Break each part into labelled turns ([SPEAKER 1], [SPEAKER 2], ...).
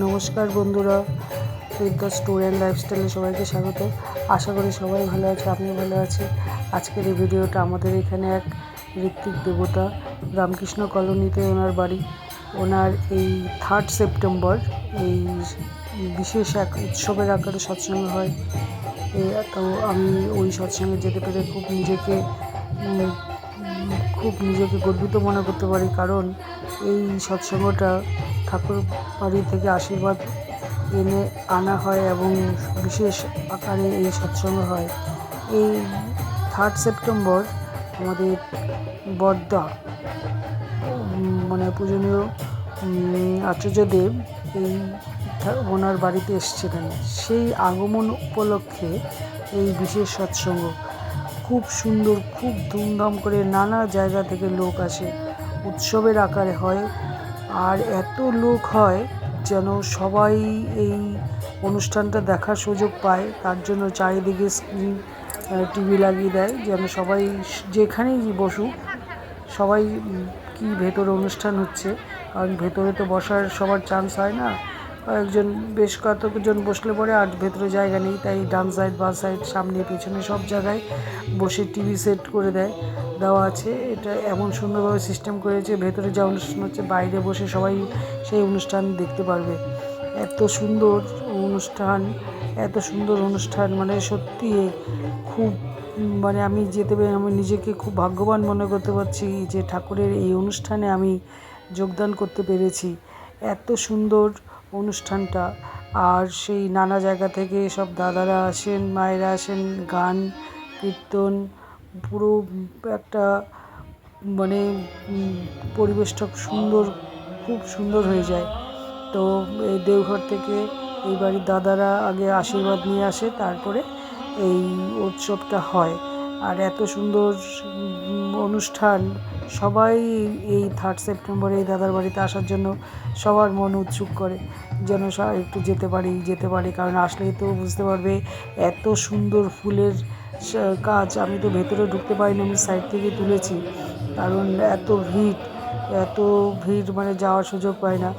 [SPEAKER 1] নমস্কার বন্ধুরা the store and লাইফস্টাইলে সবাইকে স্বাগত। আশা করি সবাই ভালো আছে আপনিও ভালো আছে। আজকের এই ভিডিওটা আমাদের এখানে এক ঋত্বিক দেবতা, রামকৃষ্ণ কলোনিতে ওনার বাড়ি। ওনার এই থার্ড সেপ্টেম্বর এই বিশেষ এক উৎসবের আকারে সৎসঙ্গ হয়। তো আমি ওই সৎসঙ্গে যেতে পেরে খুব নিজেকে খুব নিজেকে গর্বিত মনে করতে পারি। কারণ এই সৎসঙ্গটা ঠাকুর বাড়ি থেকে আশীর্বাদ এনে আনা হয় এবং বিশেষ আকারে এই সৎসঙ্গ হয়। এই থার্ড সেপ্টেম্বর আমাদের বর্দা মানে পূজনীয় আচার্যদেব এই ওনার বাড়িতে এসেছিলেন। সেই আগমন উপলক্ষে এই বিশেষ সৎসঙ্গ খুব সুন্দর, খুব ধুমধাম করে নানা জায়গা থেকে লোক আসে। উৎসবের আকারে হয় আর এত লোক হয় যেন সবাই এই অনুষ্ঠানটা দেখার সুযোগ পায়। তার জন্য চারিদিকে স্ক্রিন টিভি লাগিয়ে দেয় যেন সবাই যেখানেই বসুক, সবাই কি ভেতরে অনুষ্ঠান হচ্ছে? কারণ ভেতরে তো বসার সবার চান্স হয় না। কয়েকজন, বেশ কতজন বসলে পরে আর ভেতরে জায়গা নেই, তাই ডান সাইড বা সাইড সামনে, পেছনে সব জায়গায় বসে টিভি সেট করে দেয়, দেওয়া আছে। এটা এমন সুন্দরভাবে সিস্টেম করেছে, ভেতরে যা অনুষ্ঠান হচ্ছে, বাইরে বসে সবাই সেই অনুষ্ঠান দেখতে পারবে। এত সুন্দর অনুষ্ঠান, এত সুন্দর অনুষ্ঠান মানে সত্যি খুব মানে আমি যেতে পেরে, আমি নিজেকে খুব ভাগ্যবান মনে করতে পারছি যে ঠাকুরের এই অনুষ্ঠানে আমি যোগদান করতে পেরেছি। এত সুন্দর অনুষ্ঠানটা। আর সেই নানা জায়গা থেকে সব দাদারা আসেন, মায়েরা আসেন, গান, কীর্তন, পুরো একটা মানে পরিবেশটা সুন্দর, খুব সুন্দর হয়ে যায়। তো এই দেওঘর থেকে এই বাড়ির দাদারা আগে আশীর্বাদ নিয়ে আসে, তারপরে এই উৎসবটা হয়। আর এত সুন্দর অনুষ্ঠান। সবাই এই থার্ড সেপ্টেম্বরে এই দাদার বাড়িতে আসার জন্য সবার মন উৎসুক করে, যেন একটু যেতে পারি যেতে পারি। কারণ আসলেই তো বুঝতে পারবে, এত সুন্দর ফুলের কাজ আমি তো ভেতরে ঢুকতে পারিনি, আমি সাইড থেকে তুলেছি। কারণ এত ভিড় এত ভিড় মানে যাওয়ার সুযোগ পাই না।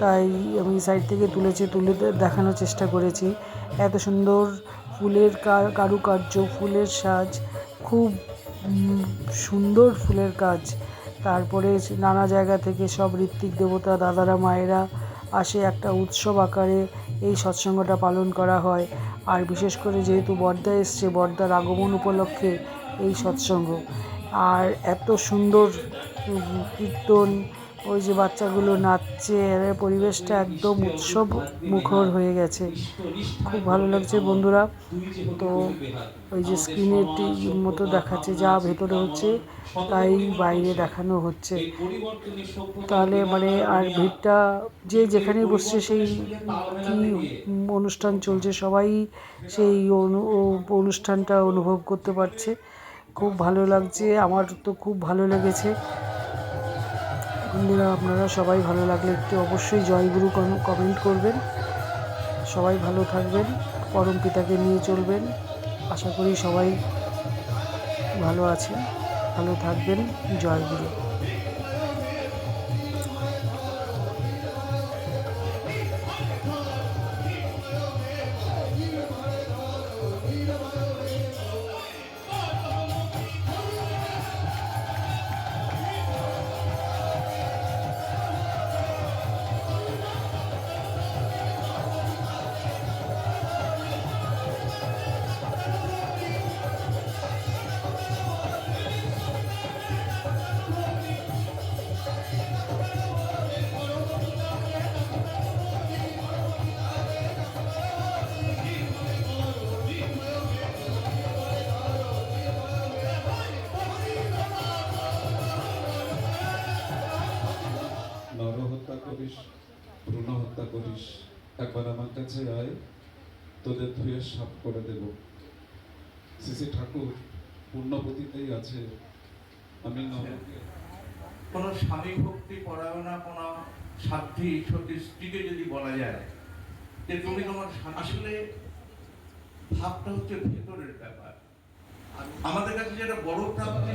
[SPEAKER 1] তাই আমি সাইড থেকে তুলেছি, তুলে দেখানোর চেষ্টা করেছি। এত সুন্দর ফুলের কারুকার্য, ফুলের সাজ খুব সুন্দর ফুলের কাজ। তারপরে নানা জায়গা থেকে সব ঋত্বিক দেবতা, দাদারা, মায়েরা আসে একটা উৎসব আকারে এই সৎসঙ্গটা পালন করা হয়। আর বিশেষ করে যেহেতু বর্দা এসছে, বর্দার আগমন উপলক্ষে এই সৎসঙ্গ। আর এত সুন্দর কীর্তন ওই যে বাচ্চাগুলো নাচছে পরিবেশটা একদম উৎসব মুখর হয়ে গেছে। খুব ভালো লাগছে বন্ধুরা। তো ওই যে স্ক্রিনের মতো দেখাচ্ছে, যা ভেতরে হচ্ছে তাই বাইরে দেখানো হচ্ছে। তাহলে মানে আর ভিড়টা যে যেখানে বসছে সেই কি অনুষ্ঠান চলছে, সবাই সেই অনু- অনুষ্ঠানটা অনুভব করতে পারছে। খুব ভালো লাগছে, আমার তো খুব ভালো লেগেছে। বন্ধুরা, আপনারা সবাই ভালো লাগলে একটু অবশ্যই জয়গুরু কম- কমেন্ট করবেন। সবাই ভালো থাকবেন, পরম পিতাকে নিয়ে চলবেন। আশা করি সবাই ভালো আছেন। ভালো থাকবেন, জয়গুরু।
[SPEAKER 2] নর হত্যা করিস ভ্রূণ হত্যা করিস। একবার আমার কাছে আয় তোদের ধুয়ে সাফ করে দেব। শ্রী ঠাকুর পূর্ণপতিতেই আছে। আমি নরকে
[SPEAKER 3] কোন স্বামী ভক্তি পরায়ণা কোন সাধ্যী সতী স্ত্রীকে যদি বলা যায় যে তুমি তোমার আসলে ভাবটা হচ্ছে ভেতরের ব্যাপার। আমাদের কাছে যেটা বড় প্রাপ্তি